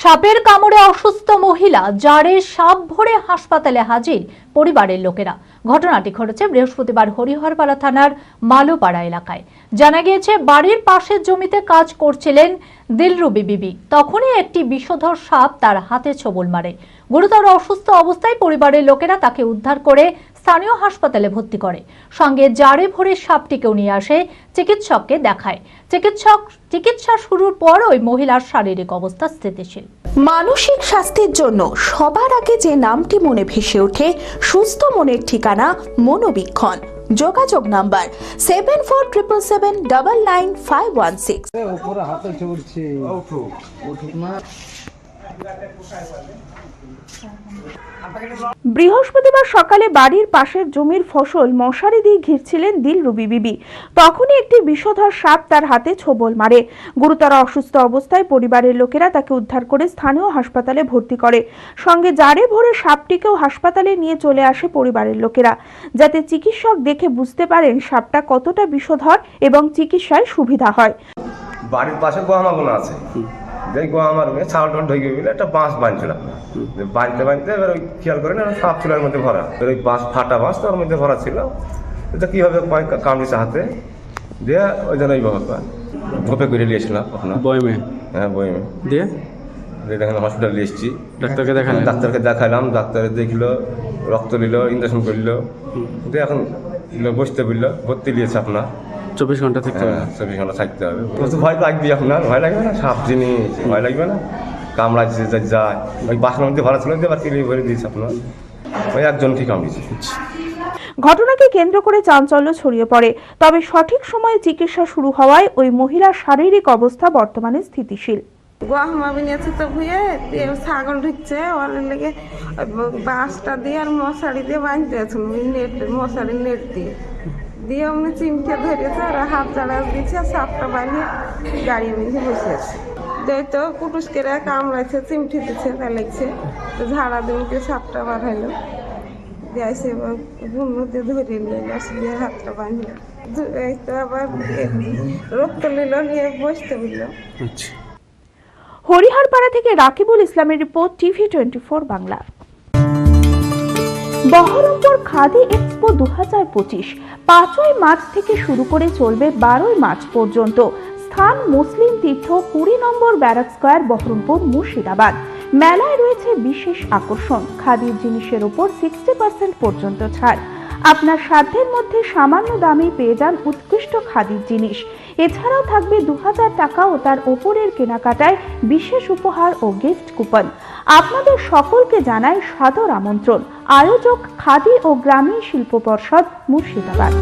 সাপের কামড়ে অসুস্থ মহিলা জারে সাপ ভরে হাসপাতালে হাজির পরিবারের লোকেরা। ঘটনাটি ঘটেছে বৃহস্পতিবার হরিহরপাড়া থানার মালোপাড়া এলাকায়। জানা গিয়েছে, বাড়ির পাশের জমিতে কাজ করছিলেন দিলরুবি বিবি। তখনই একটি বিষধর সাপ তার হাতে ছবল মারে। গুরুতর অসুস্থ অবস্থায় পরিবারের লোকেরা তাকে উদ্ধার করে স্থানীয় হাসপাতালে ভর্তি করে। সঙ্গে জারে ভরে সাপটিকেও নিয়ে আসে চিকিৎসককে দেখায়। চিকিৎসক চিকিৎসা শুরুর পর ওই মহিলার শারীরিক অবস্থা স্থিতিশীল। মানসিক স্বাস্থ্যের জন্য সবার আগে যে নামটি মনে ভেসে ওঠে সুস্থ মনের ঠিকানা মনোবীক্ষণ। যোগাযোগ number seven four triple seven double nine five one six বৃহস্পতিবার সকালে বাড়ির পাশের জমির ফসল মশারি দিয়ে ঘিরছিলেন দিল রুবি বিবি। তখনই একটি বিষধর সাপ তার হাতে ছোবল মারে। গুরুতর অসুস্থ অবস্থায় পরিবারের লোকেরা তাকে উদ্ধার করে স্থানীয় হাসপাতালে ভর্তি করে। সঙ্গে জারে ভরে সাপটিকেও হাসপাতালে নিয়ে চলে আসে পরিবারের লোকেরা। যাতে চিকিৎসক দেখে বুঝতে পারেন সাপটা কতটা বিষধর এবং চিকিৎসায় সুবিধা হয়। বাড়ির পাশে আছে। যেই গোয়ামার ছাগল টাগল ঢুকে গেলে একটা বাঁশ বাঁধছিলাম। বাঁধতে বাঁধতে এবার ওই খেয়াল করেন একটা সাপ ছিল এর মধ্যে ভরা। এবার ওই বাঁশ ফাটা বাঁশ তো ওর মধ্যে ভরা ছিল। এটা কীভাবে কামড়িছে হাতে? দিয়ে ওই জন্য ওই বাবা ধোপে করে নিয়েছিলাম আপনার বয়মে হ্যাঁ বই দিয়ে? দেখেন হসপিটাল এসেছি। ডাক্তারকে দেখালেন? ডাক্তারকে দেখালাম ডাক্তার দেখল রক্ত নিল ইঞ্জেকশন করল। দিয়ে এখন বসতে বলল ভর্তি নিয়েছে আপনার। চব্বিশ ঘণ্টা থাকতে হবে। চব্বিশ ঘণ্টা থাকতে হবে। তো ভয় লাগবে এখন আর ভয় লাগবে না? সাপ জিনিস ভয় লাগবে না? কামড়া যে যায়। ওই বাসনের মধ্যে ভরা ছিল এবার কিনে ভরে দিয়েছে আপনার। ওই একজনকে কামড়িয়েছে ঘটনাকে কেন্দ্র করে চাঞ্চল্য ছড়িয়ে পড়ে। তবে সঠিক সময়ে চিকিৎসা শুরু হওয়ায় ওই মহিলার শারীরিক অবস্থা বর্তমানে স্থিতিশীল। গহমা তো ভুয়ে ছাগল ঢুকছে ওর লেগে বাঁশটা দিয়ে আর মশারি দিয়ে বাঁধতে মশারি নেট দিয়ে। দিয়ে অমনি চিমটে ধরেছে আর হাত জ্বালা দিচ্ছে সাপটা বানিয়ে গাড়ি মেঝে বসে আছে তো কুটুস করে কামড়াইছে চিমটি দিচ্ছে তা লাগছে। তো ঝাড়া দিনকে সাপটা বাড়াইলো দিয়ে এসে ঘুমো দিয়ে ধরে নিয়ে আসে দিয়ে হাতটা বাঁধলো। এই তো আবার রক্ত নিল নিয়ে বসতে বলল। আচ্ছা। হরিহরপাড়া থেকে রাকিবুল ইসলামের report TV twenty four Bangla. Baharampur khadi expo দু হাজার পঁচিশ। পাঁচই মার্চ থেকে শুরু করে চলবে বারোই মার্চ পর্যন্ত। স্থান মুসলিম তীর্থ কুড়ি নম্বর ব্যারাক স্কোয়ার, বহরমপুর, মুর্শিদাবাদ। মেলায় রয়েছে বিশেষ আকর্ষণ। খাদির জিনিসের ওপর সিক্সটি পার্সেন্ট পর্যন্ত ছাড়। আপনার সাধ্যের মধ্যে সামান্য দামে পেয়ে যান উৎকৃষ্ট খাদির জিনিস। এছাড়াও থাকবে দু হাজার টাকা ও তার ওপরের কেনাকাটায় বিশেষ উপহার ও গিফট কুপন। আপনাদের সকলকে জানাই সাদর আমন্ত্রণ। আয়োজক খাদি ও গ্রামীণ শিল্প পর্ষদ মুর্শিদাবাদ।